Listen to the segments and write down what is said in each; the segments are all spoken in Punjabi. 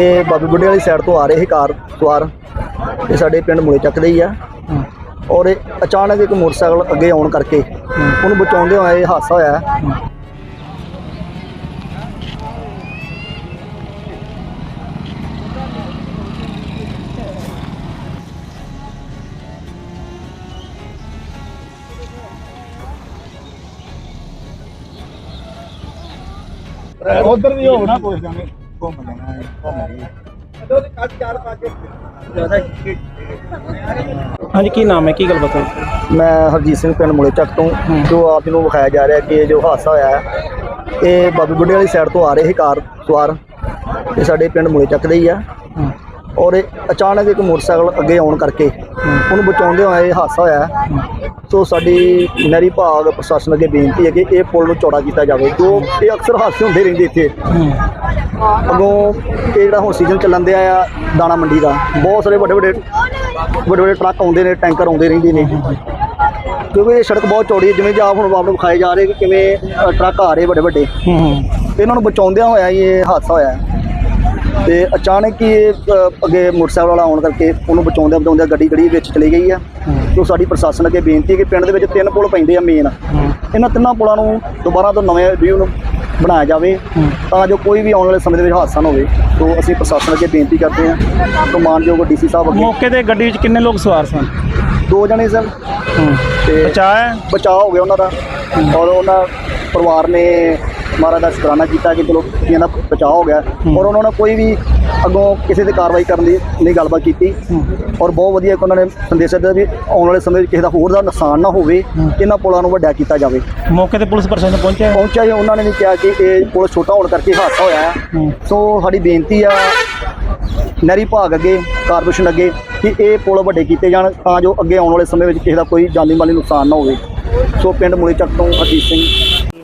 ਇਹ ਬਾਬੇ ਬੁੱਢੇ ਵਾਲੀ ਸਾਈਡ ਤੋਂ ਆ ਰਹੇ ਸੀ ਕਾਰ ਸਵਾਰ। ਇਹ ਸਾਡੇ ਪਿੰਡ ਮੁਲੇ ਚੱਕ ਦੇ ਹੀ ਆ। ਔਰ ਇਹ ਅਚਾਨਕ ਇੱਕ ਮੋਟਰਸਾਈਕਲ ਅੱਗੇ ਆਉਣ ਕਰਕੇ ਉਹਨੂੰ ਬਚਾਉਂਦੇ ਹੋਏ ਇਹ ਹਾਦਸਾ ਹੋਇਆ। ਹੈ। ਉਧਰ ਵੀ ਹੋਣਾ ਪੁੱਛ ਜਾਣੇ ਘੁੰਮ ਲੈਣਾ ਘੁੰਮ ਲਈ ਹਾਂਜੀ ਕੀ ਨਾਮ ਹੈ? ਕੀ ਗੱਲਬਾਤ ਹੋਈ ਮੈਂ ਹਰਜੀਤ ਸਿੰਘ ਪਿੰਡ ਮੁਲੇ ਚੱਕ ਤੋਂ ਜੋ ਆਪ ਜੀ ਨੂੰ ਵਿਖਾਇਆ ਜਾ ਰਿਹਾ ਕਿ ਇਹ ਜੋ ਹਾਦਸਾ ਹੋਇਆ ਹੈ ਇਹ ਬਾਬੇ ਬੁੱਢੇ ਵਾਲੀ ਸਾਈਡ ਤੋਂ ਆ ਰਹੇ ਸੀ ਕਾਰ ਸਵਾਰ। ਇਹ ਸਾਡੇ ਪਿੰਡ ਮੁਲੇ ਚੱਕ ਦੇ ਹੀ ਆ। ਔਰ ਇਹ ਅਚਾਨਕ ਇੱਕ ਮੋਟਰਸਾਈਕਲ ਅੱਗੇ ਆਉਣ ਕਰਕੇ ਉਹਨੂੰ ਬਚਾਉਂਦੇ ਹੋਏ ਇਹ ਹਾਦਸਾ ਹੋਇਆ ਹੈ। ਸੋ ਸਾਡੀ ਨਹਿਰੀ ਭਾਗ ਪ੍ਰਸ਼ਾਸਨ ਅੱਗੇ ਬੇਨਤੀ ਹੈ ਕਿ ਇਹ ਪੁਲ ਨੂੰ ਚੌੜਾ ਕੀਤਾ ਜਾਵੇ। ਜੋ ਇਹ ਅਕਸਰ ਹਾਦਸੇ ਹੁੰਦੇ ਰਹਿੰਦੇ ਇੱਥੇ। ਅੱਗੋਂ ਇਹ ਜਿਹੜਾ ਹੁਣ ਸੀਜ਼ਨ ਚੱਲਣ ਦਿਆ ਆ ਦਾਣਾ ਮੰਡੀ ਦਾ ਬਹੁਤ ਸਾਰੇ ਵੱਡੇ ਵੱਡੇ ਵੱਡੇ ਵੱਡੇ ਟਰੱਕ ਆਉਂਦੇ ਨੇ ਟੈਂਕਰ ਆਉਂਦੇ ਰਹਿੰਦੇ ਨੇ। ਕਿਉਂਕਿ ਇਹ ਸੜਕ ਬਹੁਤ ਚੌੜੀ ਹੈ ਜਿਵੇਂ ਜਾਂ ਹੁਣ ਆਪ ਨੂੰ ਵਿਖਾਏ ਜਾ ਰਹੇ ਕਿ ਕਿਵੇਂ ਅ, ਟਰੱਕ ਆ ਰਹੇ ਵੱਡੇ ਵੱਡੇ ਇਹਨਾਂ ਨੂੰ ਬਚਾਉਂਦਿਆਂ ਹੋਇਆ ਹੀ ਇਹ ਹਾਦਸਾ ਹੋਇਆ। ਹੈ। ਤੇ ਅਚਾਨਕ ਹੀ ਇਹ ਅ, ਅੱਗੇ ਮੋਟਰਸਾਈਕਲ ਵਾਲਾ ਆਉਣ ਕਰਕੇ ਉਹਨੂੰ ਬਚਾਉਂਦਿਆਂ ਬਚਾਉਂਦਿਆਂ ਗੱਡੀ ਗੱਡੀ ਵਿੱਚ ਚਲੀ ਗਈ ਆ। ਜੋ ਸਾਡੀ ਪ੍ਰਸ਼ਾਸਨ ਅੱਗੇ ਬੇਨਤੀ ਹੈ ਕਿ ਪਿੰਡ ਦੇ ਵਿੱਚ ਤਿੰਨ ਪੁਲ ਪੈਂਦੇ ਆ ਮੇਨ ਇਹਨਾਂ ਤਿੰਨਾਂ ਪੁਲਾਂ ਨੂੰ ਦੁਬਾਰਾ ਤੋਂ ਨਵੇਂ ਵਿਊ ਨੂੰ ਬਣਾਇਆ ਜਾਵੇ ਤਾਂ ਜੋ ਕੋਈ ਵੀ ਆਉਣ ਵਾਲੇ ਸਮੇਂ ਦੇ ਵਿੱਚ ਹਾਦਸਾ ਨਾ ਹੋਵੇ। ਤੋਂ ਅਸੀਂ ਪ੍ਰਸ਼ਾਸਨ ਅੱਗੇ ਬੇਨਤੀ ਕਰਦੇ ਹਾਂ ਤੋਂ ਮਾਨਯੋਗ ਡੀਸੀ ਸਾਹਿਬ ਅੱਗੇ। ਮੌਕੇ ਤੇ ਗੱਡੀ ਵਿੱਚ ਕਿੰਨੇ ਲੋਕ ਸਵਾਰ ਸਨ? ਦੋ ਜਣੇ ਸਨ। ਤੇ ਬਚਾਇਆ ਬਚਾਅ ਹੋ ਗਿਆ ਉਹਨਾਂ ਦਾ। ਔਰ ਉਹਨਾਂ ਪਰਿਵਾਰ ਨੇ ਮਹਾਰਾਜ ਦਾ ਸ਼ੁਕਰਾਨਾ ਕੀਤਾ ਕਿ ਚਲੋ ਇਹਨਾਂ ਦਾ ਬਚਾਅ ਹੋ ਗਿਆ। ਔਰ ਉਹਨਾਂ ਨੇ ਕੋਈ ਵੀ ਅੱਗੋਂ ਕਿਸੇ ਤੇ ਕਾਰਵਾਈ ਕਰਨ ਦੀ ਨਹੀਂ ਗੱਲਬਾਤ ਕੀਤੀ। ਔਰ ਬਹੁਤ ਵਧੀਆ ਕਿ ਉਹਨਾਂ ਨੇ ਸੰਦੇਸ਼ ਦਿੱਤਾ ਵੀ ਆਉਣ ਵਾਲੇ ਸਮੇਂ ਵਿੱਚ ਕਿਸੇ ਦਾ ਹੋਰ ਦਾ ਨੁਕਸਾਨ ਨਾ ਹੋਵੇ ਇਹਨਾਂ ਪੁਲਾਂ ਨੂੰ ਵੱਡਾ ਕੀਤਾ ਜਾਵੇ। ਮੌਕੇ ਤੇ ਪੁਲਿਸ ਪ੍ਰਸ਼ਾਸਨ ਪਹੁੰਚਿਆ? ਪਹੁੰਚਿਆ ਜੀ ਉਹਨਾਂ ਨੇ ਵੀ ਕਿਹਾ ਕਿ ਇਹ ਪੁਲ ਛੋਟਾ ਹੋਣ ਕਰਕੇ ਹਾਦਸਾ ਹੋਇਆ। ਹੈ। ਸੋ ਸਾਡੀ ਬੇਨਤੀ ਆ ਨਹਿਰੀ ਭਾਗ ਅੱਗੇ ਕਾਰਪੋਰੇਸ਼ਨ ਅੱਗੇ ਕਿ ਇਹ ਪੁਲ ਵੱਡੇ ਕੀਤੇ ਜਾਣ ਤਾਂ ਜੋ ਅੱਗੇ ਆਉਣ ਵਾਲੇ ਸਮੇਂ ਵਿੱਚ ਕਿਸੇ ਦਾ ਕੋਈ ਜਾਨੀ ਮਾਲੀ ਨੁਕਸਾਨ ਨਾ ਹੋਵੇ। ਸੋ ਪਿੰਡ ਮੂਲੇ ਚੱਕ ਤੋਂ ਹਰਜੀਤ ਸਿੰਘ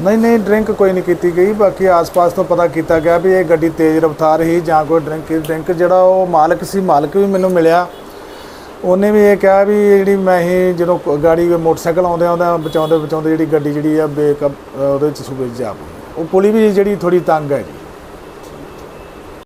ਨਹੀਂ ਨਹੀਂ ਡਰਿੰਕ ਕੋਈ ਨਹੀਂ ਕੀਤੀ ਗਈ। ਬਾਕੀ ਆਸ-ਪਾਸ ਤੋਂ ਪਤਾ ਕੀਤਾ ਗਿਆ ਵੀ ਇਹ ਗੱਡੀ ਤੇਜ਼ ਰਫ਼ਤਾਰ ਹੀ ਜਾਂ ਕੋਈ ਡਰਿੰਕ ਡਰਿੰਕ ਜਿਹੜਾ ਉਹ ਮਾਲਕ ਸੀ, ਮਾਲਕ ਵੀ ਮੈਨੂੰ ਮਿਲਿਆ। ਉਹਨੇ ਵੀ ਇਹ ਕਿਹਾ ਵੀ ਜਿਹੜੀ ਮੈਂ ਹੀ ਜਦੋਂ ਗਾੜੀ ਮੋਟਰਸਾਈਕਲ ਆਉਂਦੇ ਆਉਂਦਾ ਬਚਾਉਂਦੇ ਬਚਾਉਂਦੇ ਜਿਹੜੀ ਗੱਡੀ ਜਿਹੜੀ ਆ ਬੇਕ ਉਹਦੇ ਚ ਸੂਬੇ 'ਚ ਜਾ ਪਈ ਉਹ ਪੁਲੀ ਵੀ ਜਿਹੜੀ ਥੋੜੀ ਤੰਗ ਹੈ ਜੀ